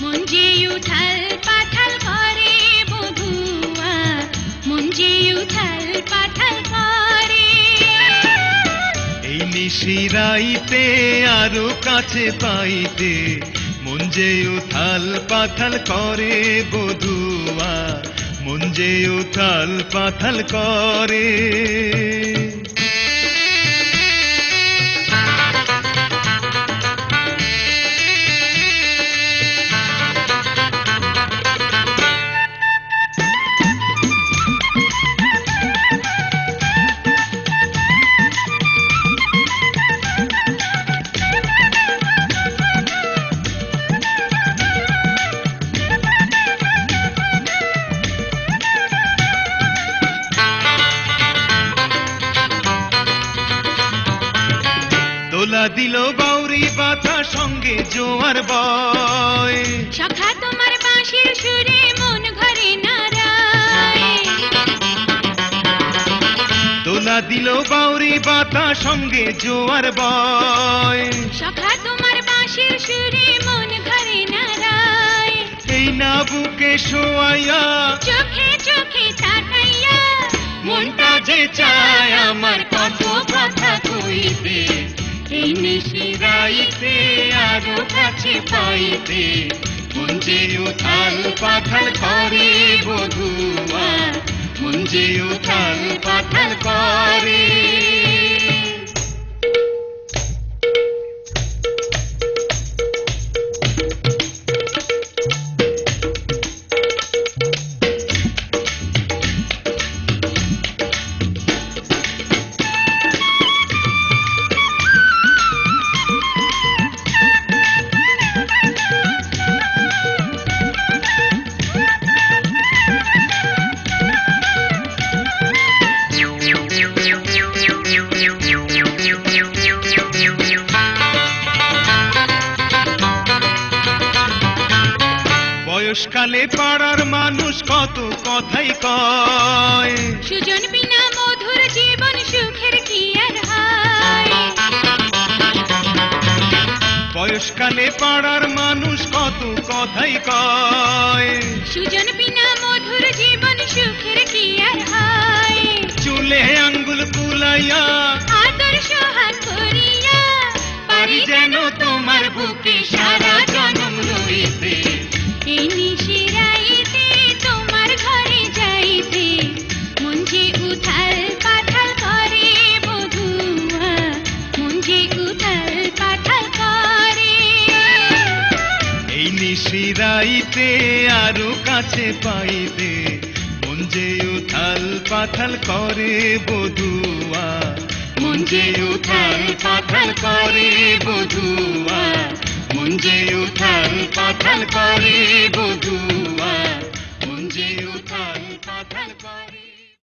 মুঞ্জি পাঠাল নিশিরাইতে আরও কাছে পাইতে মুঞ্জে উথাল পাথাল করে বধুয়া মুঞ্জে উথাল পাথাল করে। দোলা দিল বাউরি বাতা সঙ্গে জোয়ার বয়। সখা তোমার বাঁশির সুরে মন ঘরে নারায়। দোলা দিল বাউরি বাতা সঙ্গে জোয়ার বয়। সখা তোমার বাঁশির সুরে মন ঘরে নারায়। এই না বুকে শোয়াইয়া চোখে চোখে তাকাইয়া মনটা যে চায় আমার কত কথা কইতে এই নিশিরাইতে আরও কাছে পাইতে। যে উথাল পাথাল করে বধুয়া যে উথাল পাথাল বয়সকালে পাড়ার মানুষ কত কথাই কয়। সুজন বিনা মধুর জীবন সুখের কি আর হয়? বয়সকালে পাড়ার মানুষ কত কথাই কয়। সুজন বিনা মধুর জীবন সুখের কি আর হয়? চুলে আঙ্গুল কুলাইয়া আদর সোহাগ করিয়া পারি যেন তোমার বুকে সারা নিশিরাইতে আরও কাছে পাইতে। মন যে উথাল পাথাল করে বধুয়া। মন যে উথাল পাথাল করে বধুয়া। মন যে উথাল পাথাল করে বধুয়া। মন যে উথাল পাথাল করে